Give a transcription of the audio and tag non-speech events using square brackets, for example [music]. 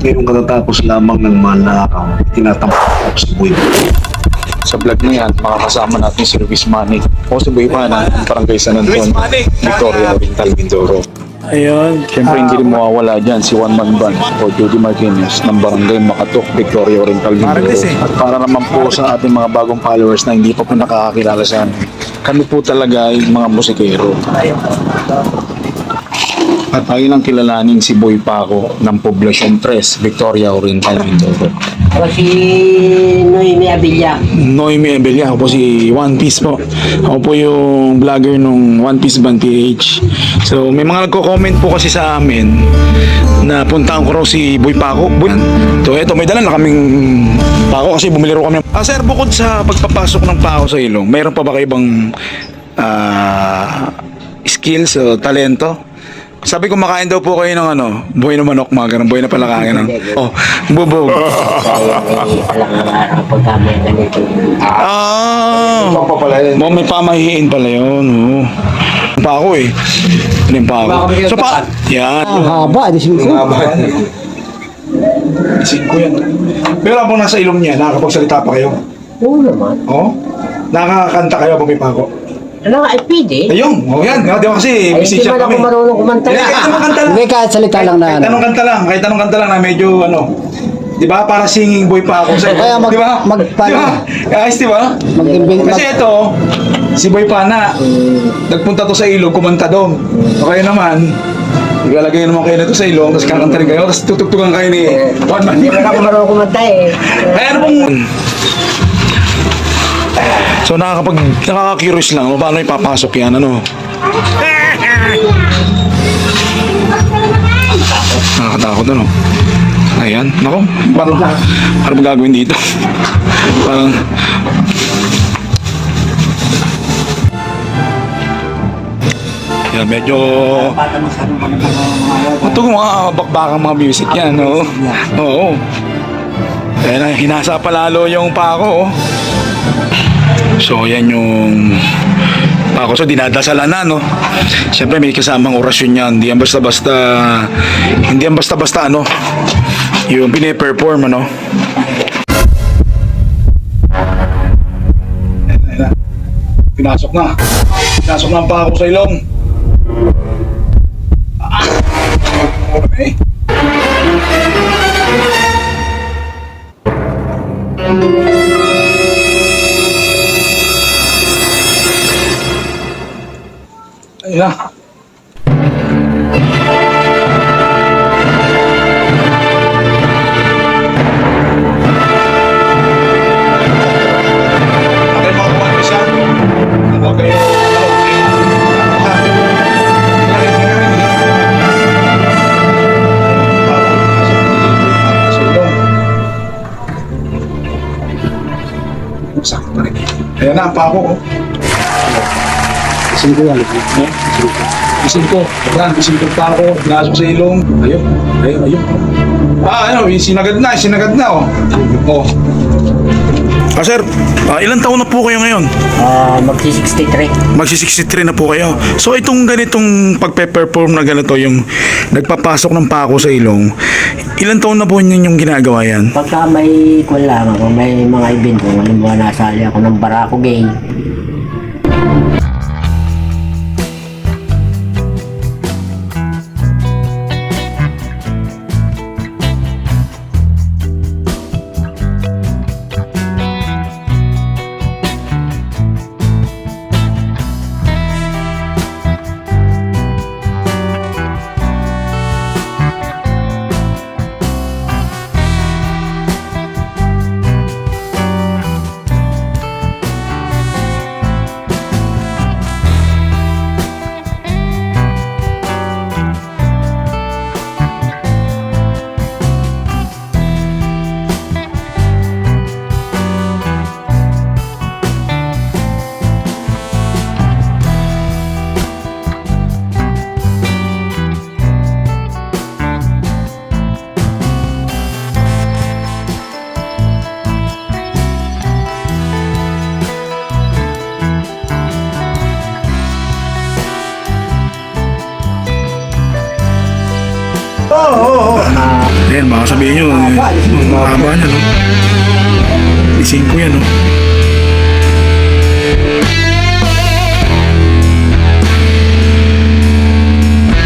Ngayong katatapos lamang ng malakaw, tinatampak sa buhay. Sa vlog na yan, makakasama natin si Luis Manic o si Boy Pana, ng Barangay San Anton, Victoria Oriental, Mindoro. Ayun. Siyempre, hindi rin mawawala dyan si Juan Manban o Judy Martinez ng Barangay Makatok, Victoria Oriental, Mindoro. At para naman po sa ating mga bagong followers na hindi pa po nakakakilala sa amin, kami po talaga ay mga musikero. At ayun ang kilalanin si Boy Paco ng Poblacion 3, Victoria Oriental, Mindoro. O si Noemi Abilla. Noemi Ebelia. Ako po si One Piece po. Ako po yung vlogger nung One Piece Band PH. So, may mga nagko-comment po kasi sa amin na puntahan ko raw si Boy Paco. Boy, so, eto, may dala na kaming Paco kasi bumili raw kami. Ah, sir, bukod sa pagpapasok ng Paco sa ilong, mayroon pa ba kayo ibang ah, skills o talento? Sabi ko makain daw po kayo ng ano, buhay na manok, mga ganun, buhay na palakayan. Ano? Oh, bubog. Kaya may alang araw pagka may ganito. Ah! pa pala yun. Mo may pamahiin pala yun. Oh. Pa ako eh. Ano yung pa ako? So pa... Yan. haba, di ko. Isip ko yan. Pero habang nasa ilong niya, nakakapagsalita pa kayo. Oo naman. Oh? Nakakakanta kayo habang may pako. Ano nga, ay pwede. Ayun, oh yan. Di ba kasi Ay, hindi musician man ako kami. marunong kumanta Hindi, kahit anong kanta lang. Hindi kahit salita lang na Kahit ano. anong kanta lang, kahit anong kanta lang na medyo ano, Di ba? Para singing boy pa ako sa Kaya mag- Di ba? mag- Di ba? Ayos, di ba? Mag-invent Kasi mag- ito, si Boy Pana, nagpunta to sa ilog, kumanta doon. O kayo naman, ilalagay naman kayo nito sa ilong, tapos kakanta rin kayo, tapos tutugtugan kayo ni Juan Man. Hindi man ako marunong kumanta eh. Kaya ano pong... So nakakapag, nakaka-curious lang, paano ipapasok yan, ano? Nakakatakot ano? Ayan, nako, paano, paano ba gagawin dito? [laughs] Parang, yan, medyo ito mga bakbakang mga music yan, oo. Oo. Kaya na, hinasa pa lalo yung pako, oh. So, yan yung pako. So, dinadasalan na, no? Siyempre, may kasamang orasyon yan. Hindi yan basta-basta, hindi yan basta-basta, ano? Yung pine-perform, ano? Ayan, ayan na. Pinasok na. Pinasok na ang pako sa ilong. Ah! Okay. Ayan na, ang pako ko. Isin ko yan. No? Isin ko. Isin ko. Yan, isin ko pa ako. Pinasok sa ilong. Ayun. Ayun, ayun. Ah, ano, sinagad na, sinagad na, oh. Oh. Ah, sir, ah, ilang taon na po kayo ngayon? Ah, magsi-63. Magsi-63 na po kayo. So, itong ganitong pagpe-perform na ganito, yung nagpapasok ng pako sa ilong, ilang taon na po yun yung ginagawa yan? Pagka may kwan ako, may mga event kung halimbawa nasali ako ng Barako Gay, Ayan, baka sabihin nyo, eh, ang haba niya, no? Isin ko yan, no?